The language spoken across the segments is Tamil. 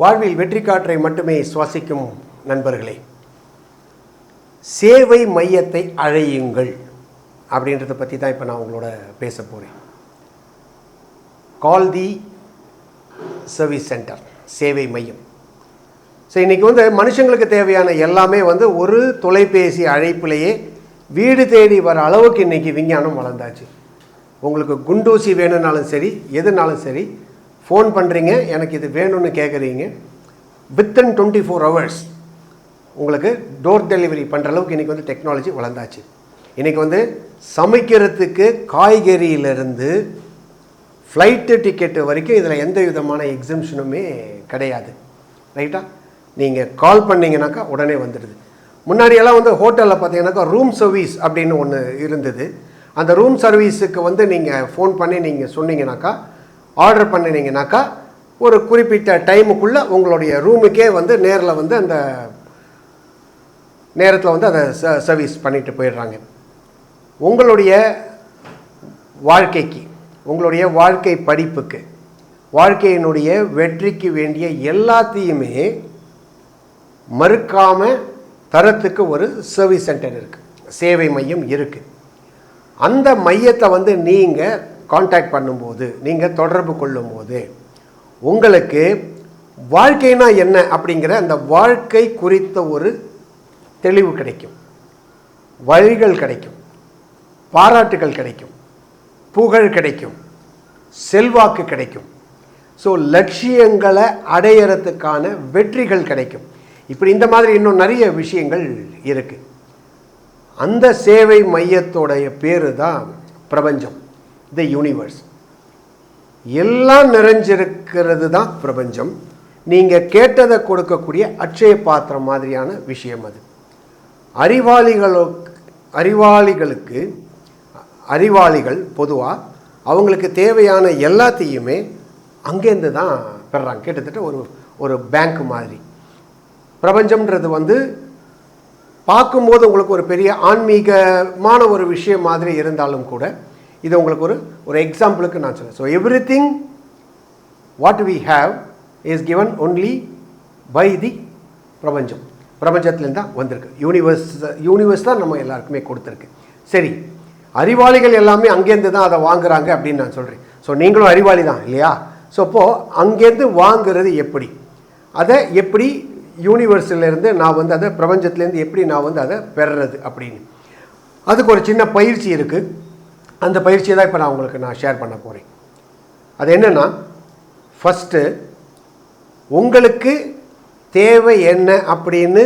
வாழ்வில் வெற்றி காற்றை மட்டுமே சுவாசிக்கும் நண்பர்களே. சேவை மையத்தை அழையுங்கள் அப்படின்றத பற்றி தான் இப்போ நான் உங்களோட பேச போகிறேன் கால் தி சர்வீஸ் சென்டர் சேவை மையம். ஸோ இன்றைக்கி வந்து மனுஷங்களுக்கு தேவையான எல்லாமே வந்து ஒரு தொலைபேசி அழைப்பிலேயே வீடு தேடி வர அளவுக்கு இன்றைக்கி விஞ்ஞானம் வளர்ந்தாச்சு. உங்களுக்கு குண்டூசி வேணும்னாலும் சரி எதுனாலும் சரி ஃபோன் பண்ணுறீங்க எனக்கு இது வேணும்னு கேட்குறீங்க வித்தின் டுவெண்ட்டி ஃபோர் ஹவர்ஸ் உங்களுக்கு டோர் டெலிவரி பண்ணுற அளவுக்கு இன்றைக்கி வந்து டெக்னாலஜி வளர்ந்தாச்சு. இன்றைக்கி வந்து சமைக்கிறதுக்கு காய்கறியிலிருந்து ஃப்ளைட்டு டிக்கெட்டு வரைக்கும் இதில் எந்த விதமான எக்ஸம்ஷனுமே கிடையாது. ரைட்டா நீங்கள் கால் பண்ணிங்கனாக்கா உடனே வந்துடுது. முன்னாடியெல்லாம் வந்து ஹோட்டலில் பார்த்தீங்கன்னாக்கா ரூம் சர்வீஸ் அப்படின்னு ஒன்று இருந்தது. அந்த ரூம் சர்வீஸுக்கு வந்து நீங்கள் ஃபோன் பண்ணி நீங்கள் சொன்னீங்கனாக்கா ஆர்டர் பண்ணினீங்கனாக்கா ஒரு குறிப்பிட்ட டைமுக்குள்ளே உங்களுடைய ரூமுக்கே வந்து நேரில் வந்து அந்த நேரத்தில் வந்து அதை ச சர்வீஸ் பண்ணிட்டு போயிடுறாங்க. உங்களுடைய வாழ்க்கைக்கு உங்களுடைய வாழ்க்கை படிப்புக்கு வாழ்க்கையினுடைய வெற்றிக்கு வேண்டிய எல்லாத்தையுமே மறுக்காமல் தரத்துக்கு ஒரு சர்வீஸ் சென்டர் இருக்குது சேவை மையம் இருக்குது அந்த மையத்தை வந்து நீங்கள் காண்டாக்ட் பண்ணும்போது நீங்கள் தொடர்பு கொள்ளும்போது உங்களுக்கு வாழ்க்கைனா என்ன அப்படிங்கிற அந்த வாழ்க்கை குறித்த ஒரு தெளிவு கிடைக்கும். வழிகள் கிடைக்கும். பாராட்டுகள் கிடைக்கும். புகழ் கிடைக்கும். செல்வாக்கு கிடைக்கும். ஸோ லட்சியங்களை அடையறதுக்கான வெற்றிகள் கிடைக்கும். இப்படி இந்த மாதிரி இன்னும் நிறைய விஷயங்கள் இருக்குது அந்த சேவை மையத்தோடைய பேர் தான் பிரபஞ்சம். த யூனிவர்ஸ் எல்லாம் நிறைஞ்சிருக்கிறது தான் பிரபஞ்சம். நீங்கள் கேட்டதை கொடுக்கக்கூடிய அட்சய பாத்திரம் மாதிரியான விஷயம் அது. அறிவாளிகளுக்கு அறிவாளிகளுக்கு அறிவாளிகள் பொதுவாக அவங்களுக்கு தேவையான எல்லாத்தையுமே அங்கேருந்து தான் பெறாங்க. கிட்டத்தட்ட ஒரு ஒரு பேங்க் மாதிரி. பிரபஞ்சம்ன்றது வந்து பார்க்கும்போது உங்களுக்கு ஒரு பெரிய ஆன்மீகமான ஒரு விஷயம் மாதிரி இருந்தாலும் கூட இது உங்களுக்கு ஒரு ஒரு எக்ஸாம்பிளுக்கு நான் சொல்லுவேன் so everything what we have is given only by the பிரபஞ்சம். பிரபஞ்சத்துலேருந்து தான் வந்திருக்கு. யூனிவர்ஸ் யூனிவர்ஸ் தான் நம்ம எல்லாருக்குமே கொடுத்துருக்கு. சரி அறிவாளிகள் எல்லாமே அங்கேருந்து தான் அதை வாங்குறாங்க அப்படின்னு நான் சொல்கிறேன் ஸோ நீங்களும் அறிவாளி தான் இல்லையா? ஸோ அப்போது அங்கேருந்து வாங்குறது எப்படி? அதை எப்படி யூனிவர்ஸிலேருந்து நான் வந்து அதை பிரபஞ்சத்துலேருந்து எப்படி நான் வந்து அதை பெறுறது அப்படின்னு. அதுக்கு ஒரு சின்ன பயிற்சி இருக்குது அந்த பயிற்சியை தான் இப்போ நான் உங்களுக்கு நான் ஷேர் பண்ண போகிறேன் அது என்னென்னா ஃபஸ்ட்டு உங்களுக்கு தேவை என்ன அப்படின்னு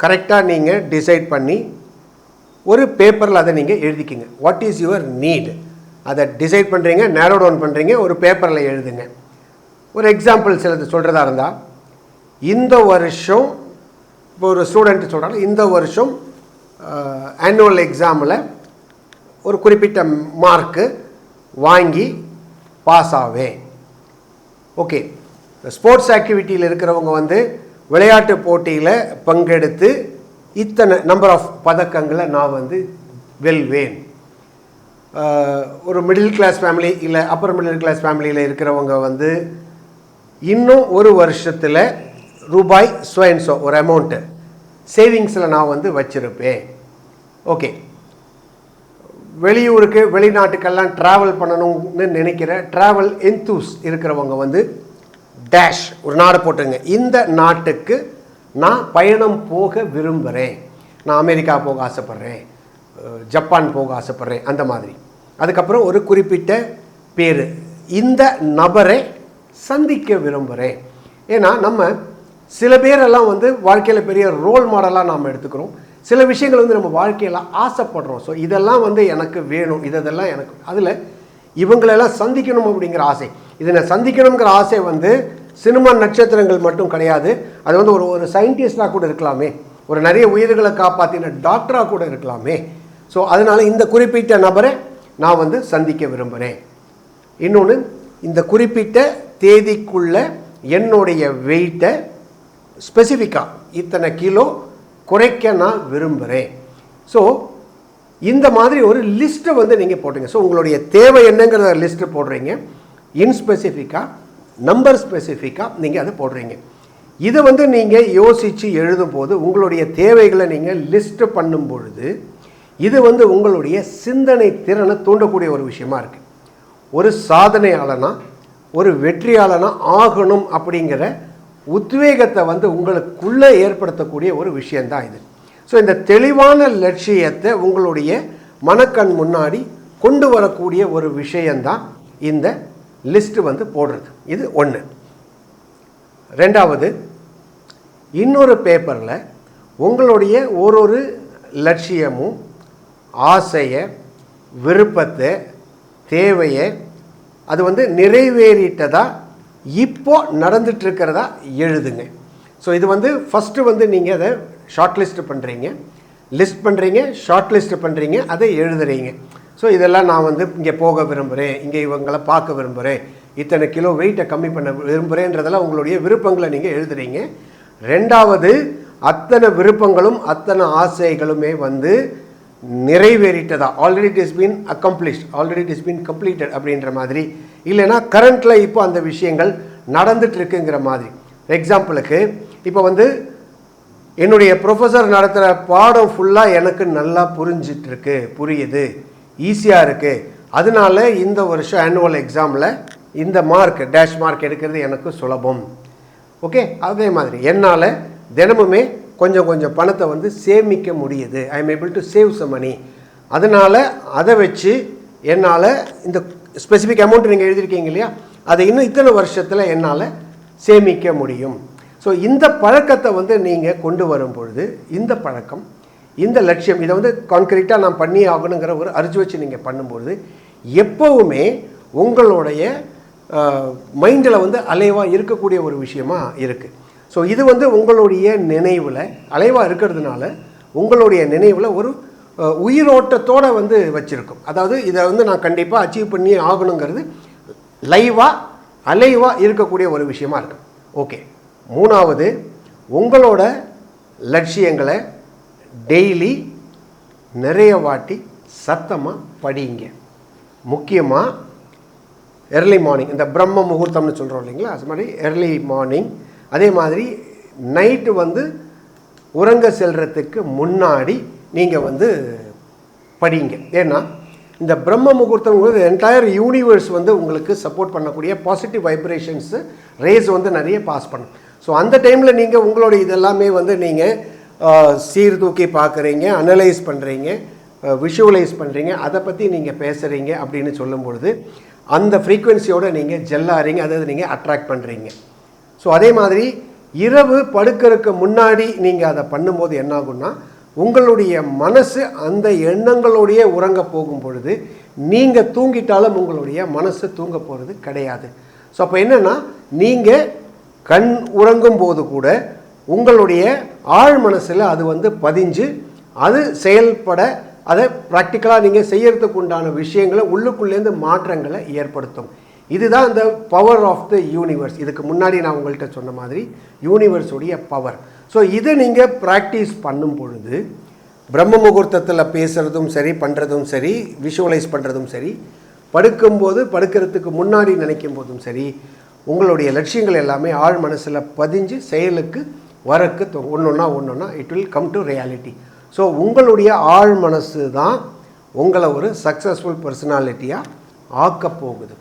கரெக்டாக நீங்கள் டிசைட் பண்ணி ஒரு பேப்பரில் அதை நீங்கள் எழுதிக்கிங்க. வாட் இஸ் யுவர் நீட் அதை டிசைட் பண்ணுறீங்க நேரோ டவுன் பண்ணுறீங்க ஒரு பேப்பரில் எழுதுங்க. ஒரு எக்ஸாம்பிள் சிலது சொல்கிறதா இருந்தால் இந்த வருஷம் இப்போ ஒரு ஸ்டூடெண்ட் சொல்கிறாங்க இந்த வருஷம் ஆனுவல் எக்ஸாமில் ஒரு குறிப்பிட்ட மார்க்கு வாங்கி பாஸ் ஆவேன். ஓகே ஸ்போர்ட்ஸ் ஆக்டிவிட்டியில் இருக்கிறவங்க வந்து விளையாட்டு போட்டியில் பங்கெடுத்து இத்தனை நம்பர் ஆஃப் பதக்கங்களை நான் வந்து வெல்வேன். ஒரு மிடில் கிளாஸ் ஃபேமிலி இல்லை அப்பர் மிடில் கிளாஸ் ஃபேமிலியில் இருக்கிறவங்க வந்து இன்னும் ஒரு வருஷத்தில் ரூபாய் ஸ்வயன்சோ ஒரு அமௌண்ட்டு சேவிங்ஸில் நான் வந்து வச்சுருப்பேன். ஓகே வெளியூருக்கு வெளிநாட்டுக்கெல்லாம் ட்ராவல் பண்ணணும்னு நினைக்கிற ட்ராவல் எந்தூஸ் இருக்கிறவங்க வந்து டேஷ் ஒரு நாடு போட்டுங்க. இந்த நாட்டுக்கு நான் பயணம் போக விரும்புகிறேன் நான் அமெரிக்கா போக ஆசைப்பட்றேன். ஜப்பான் போக ஆசைப்பட்றேன். அந்த மாதிரி. அதுக்கப்புறம் ஒரு குறிப்பிட்ட பேர். இந்த நபரை சந்திக்க விரும்புகிறேன் ஏன்னா நம்ம சில பேரெல்லாம் வந்து வாழ்க்கையில் பெரிய ரோல் மாடலாக நாம் எடுத்துக்கிறோம். சில விஷயங்கள் வந்து நம்ம வாழ்க்கையில் ஆசைப்படுறோம். ஸோ இதெல்லாம் வந்து எனக்கு வேணும். இதெல்லாம் எனக்கு அதில் இவங்களெல்லாம் சந்திக்கணும் அப்படிங்கிற ஆசை. இதை நான் சந்திக்கணுங்கிற ஆசை வந்து சினிமா நட்சத்திரங்கள் மட்டும் கிடையாது. அது வந்து ஒரு ஒரு சயின்டிஸ்டாக கூட இருக்கலாமே. ஒரு நிறைய உயிர்களை காப்பாற்றின டாக்டராக கூட இருக்கலாமே. ஸோ அதனால் இந்த குறிப்பிட்ட நபரை நான் வந்து சந்திக்க விரும்புகிறேன் இன்னொன்று இந்த குறிப்பிட்ட தேதிக்குள்ள என்னுடைய வெயிட்டை ஸ்பெசிஃபிக்காக இத்தனை கிலோ குறைக்க நான் விரும்புகிறேன் ஸோ இந்த மாதிரி ஒரு லிஸ்ட்டை வந்து நீங்கள் போடுறீங்க ஸோ உங்களுடைய தேவை என்னங்கிற லிஸ்ட்டு போடுறீங்க. இன்ஸ்பெசிஃபிக்காக நம்பர் ஸ்பெசிஃபிக்காக நீங்கள் அதை போடுறீங்க. இதை வந்து நீங்கள் யோசித்து எழுதும்போது உங்களுடைய தேவைகளை நீங்கள் லிஸ்ட்டு பண்ணும் பொழுது இது வந்து உங்களுடைய சிந்தனை திறனை தூண்டக்கூடிய ஒரு விஷயமா இருக்குது ஒரு சாதனையாளனா ஒரு வெற்றியாளனா ஆகணும் அப்படிங்கிற உத்வேகத்தை வந்து உங்களுக்குள்ளே ஏற்படுத்தக்கூடிய ஒரு விஷயந்தான் இது. ஸோ இந்த தெளிவான லட்சியத்தை உங்களுடைய மனக்கண் முன்னாடி கொண்டு வரக்கூடிய ஒரு விஷயந்தான் இந்த லிஸ்ட்டு வந்து போடுறது. இது ஒன்று ரெண்டாவது இன்னொரு பேப்பரில் உங்களுடைய ஒரு ஒரு லட்சியமும் ஆசையை விருப்பத்தை தேவையை அது வந்து நிறைவேறிட்டதாக இப்போது நடந்துட்டு இருக்கிறதா எழுதுங்க. ஸோ இது வந்து ஃபஸ்ட்டு வந்து நீங்கள் அதை ஷார்ட் லிஸ்ட்டு பண்ணுறீங்க லிஸ்ட் பண்ணுறீங்க ஷார்ட் லிஸ்ட் பண்ணுறீங்க அதை எழுதுறீங்க. ஸோ இதெல்லாம் நான் வந்து இங்கே போக விரும்புகிறேன் இங்கே இவங்களை பார்க்க விரும்புகிறேன் இத்தனை கிலோ வெயிட்டை கம்மி பண்ண விரும்புகிறேன்றதெல்லாம் உங்களுடைய விருப்பங்களை நீங்கள் எழுதுறீங்க. ரெண்டாவது அத்தனை விருப்பங்களும் அத்தனை ஆசைகளுமே வந்து நிறைவேறிட்டதா? Already it is been accomplished already it is been completed அப்படின்ற மாதிரி. இல்லைன்னா கரண்ட்டில் இப்போ அந்த விஷயங்கள் நடந்துட்டு இருக்குங்கிற மாதிரி. எக்ஸாம்பிளுக்கு இப்போ வந்து என்னுடைய ப்ரொஃபஸர் நடத்துகிற பாடம் ஃபுல்லாக எனக்கு நல்லா புரிஞ்சிட்ருக்கு புரியுது ஈஸியாக இருக்குது அதனால இந்த வருஷம் ஆனுவல் எக்ஸாமில் இந்த மார்க் டேஷ் மார்க் எடுக்கிறது எனக்கு சுலபம். ஓகே அதே மாதிரி என்னால் தினமுமே கொஞ்சம் கொஞ்சம் பணத்தை வந்து சேமிக்க முடியுது. I am able to save some money அதனால் அதை வச்சு என்னால் இந்த ஸ்பெசிஃபிக் அமௌண்ட் நீங்கள் எழுதியிருக்கீங்க இல்லையா? அதை இன்னும் இத்தனை வருஷத்தில் என்னால் சேமிக்க முடியும். ஸோ இந்த பழக்கத்தை வந்து நீங்கள் கொண்டு வரும் பொழுது இந்த பழக்கம் இந்த லட்சியம் இதை வந்து கான்கிரீட்டாக நான் பண்ணி ஆகணுங்கிற ஒரு அரிச்சு வச்சு நீங்கள் பண்ணும்பொழுது எப்போவுமே உங்களுடைய மைண்டில் வந்து அலைவாக இருக்கக்கூடிய ஒரு விஷயமா இருக்குது ஸோ இது வந்து உங்களுடைய நினைவில் அலைவாக இருக்கிறதுனால உங்களுடைய நினைவில் ஒரு உயிரோட்டத்தோடு வந்து வச்சுருக்கும். அதாவது இதை வந்து நான் கண்டிப்பாக அச்சீவ் பண்ணி ஆகணுங்கிறது லைவாக அலைவாக இருக்கக்கூடிய ஒரு விஷயமா இருக்கு. ஓகே. மூணாவது உங்களோட லட்சியங்களை டெய்லி நிறைய வாட்டி சத்தமாக படிங்க. முக்கியமாக எர்லி மார்னிங் இந்த பிரம்ம முகூர்த்தம்னு சொல்கிறோம் இல்லைங்களா? அது மாதிரி எர்லி மார்னிங் அதே மாதிரி நைட்டு வந்து உறங்க செல்றதுக்கு முன்னாடி நீங்கள் வந்து படிங்க. ஏன்னா இந்த பிரம்ம முகூர்த்தம்ங்கிறது என்டையர் யூனிவர்ஸ் வந்து உங்களுக்கு சப்போர்ட் பண்ணக்கூடிய பாசிட்டிவ் வைப்ரேஷன்ஸு ரேஸ் வந்து நிறைய பாஸ் பண்ணும். ஸோ அந்த டைமில் நீங்கள் உங்களுடைய இதெல்லாமே வந்து நீங்கள் சீர்தூக்கி பார்க்குறீங்க அனலைஸ் பண்ணுறீங்க விஷுவலைஸ் பண்ணுறீங்க அதை பற்றி நீங்கள் பேசுகிறீங்க அப்படின்னு சொல்லும் பொழுது அந்த ஃப்ரீக்குவென்சியோடு நீங்கள் ஜெல்லாறீங்க அதாவது நீங்கள் அட்ராக்ட் பண்ணுறீங்க ஸோ அதே மாதிரி இரவு படுக்கிறதுக்கு முன்னாடி நீங்கள் அதை பண்ணும்போது என்ன ஆகும்னா உங்களுடைய மனசு அந்த எண்ணங்களோடையே உறங்க போகும் பொழுது நீங்கள் தூங்கிட்டாலும் உங்களுடைய மனசு தூங்க போகிறது கிடையாது. ஸோ அப்போ என்னென்னா நீங்கள் கண் உறங்கும் போது கூட உங்களுடைய ஆழ் மனசில் அது வந்து பதிஞ்சு அது செயல்பட அதை ப்ராக்டிக்கலாக நீங்கள் செய்யறதுக்கு உண்டான விஷயங்களை உள்ளுக்குள்ளேருந்து மாற்றங்களை ஏற்படுத்தும். இதுதான் இந்த பவர் ஆஃப் த யூனிவர்ஸ் இதுக்கு முன்னாடி நான் உங்கள்கிட்ட சொன்ன மாதிரி யூனிவர்ஸுடைய பவர் ஸோ இதை நீங்கள் ப்ராக்டிஸ் பண்ணும் பொழுது பிரம்ம முகூர்த்தத்தில் பேசுகிறதும் சரி பண்ணுறதும் சரி விஷுவலைஸ் பண்ணுறதும் சரி படுக்கும்போது படுக்கிறதுக்கு முன்னாடி நினைக்கும் போதும் சரி உங்களுடைய லட்சியங்கள் எல்லாமே ஆழ் மனசில் பதிஞ்சு செயலுக்கு வரக்கு ஒன்று ஒன்றா ஒன்று ஒன்றா it will come to reality so உங்களுடைய ஆழ் மனசு தான் உங்களை ஒரு சக்ஸஸ்ஃபுல் பர்சனாலிட்டியாக ஆக்கப்போகுது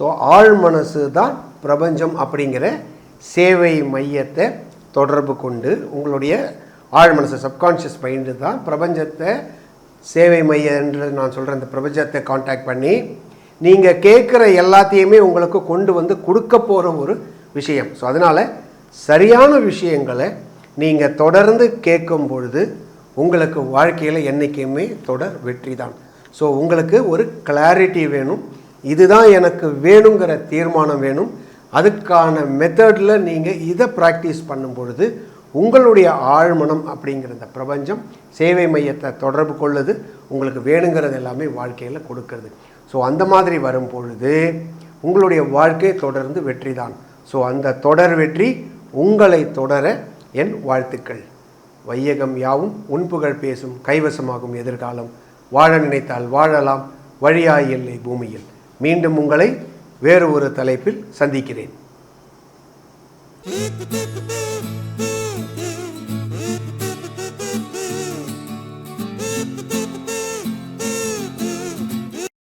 ஸோ ஆழ் மனசு தான் பிரபஞ்சம் அப்படிங்கிற சேவை மையத்தை தொடர்பு கொண்டு உங்களுடைய ஆழ்மனசு சப்கான்ஷியஸ் மைண்டு தான் பிரபஞ்சத்தை சேவை மையம் என்று நான் சொல்கிற அந்த பிரபஞ்சத்தை காண்டாக்ட் பண்ணி நீங்கள் கேட்குற எல்லாத்தையுமே உங்களுக்கு கொண்டு வந்து கொடுக்க போகிற ஒரு விஷயம். ஸோ அதனால் சரியான விஷயங்களை நீங்கள் தொடர்ந்து கேட்கும் பொழுது உங்களுக்கு வாழ்க்கையில் என்றைக்குமே தொடர் வெற்றி தான். ஸோ உங்களுக்கு ஒரு கிளாரிட்டி வேணும். இதுதான் எனக்கு வேணுங்கிற தீர்மானம் வேணும். அதுக்கான மெத்தடில் நீங்கள் இதை ப்ராக்டிஸ் பண்ணும் பொழுது உங்களுடைய ஆழ்மனம் அப்படிங்கிற இந்த பிரபஞ்சம் சேவை மையத்தை தொடர்பு கொள்ளுது. உங்களுக்கு வேணுங்கிறது எல்லாமே வாழ்க்கையில் கொடுக்கறது. ஸோ அந்த மாதிரி வரும் பொழுது உங்களுடைய வாழ்க்கை தொடர்ந்து வெற்றி தான் ஸோ அந்த தொடர் வெற்றி உங்களை தொடர என் வாழ்த்துக்கள். வையகம் யாவும் உன்புகழ் பேசும் கைவசமாகும் எதிர்காலம். வாழ நினைத்தால் வாழலாம். வழியாயில்லை பூமியில். மீண்டும் உங்களை வேறு ஒரு தலைப்பில் சந்திக்கிறேன்.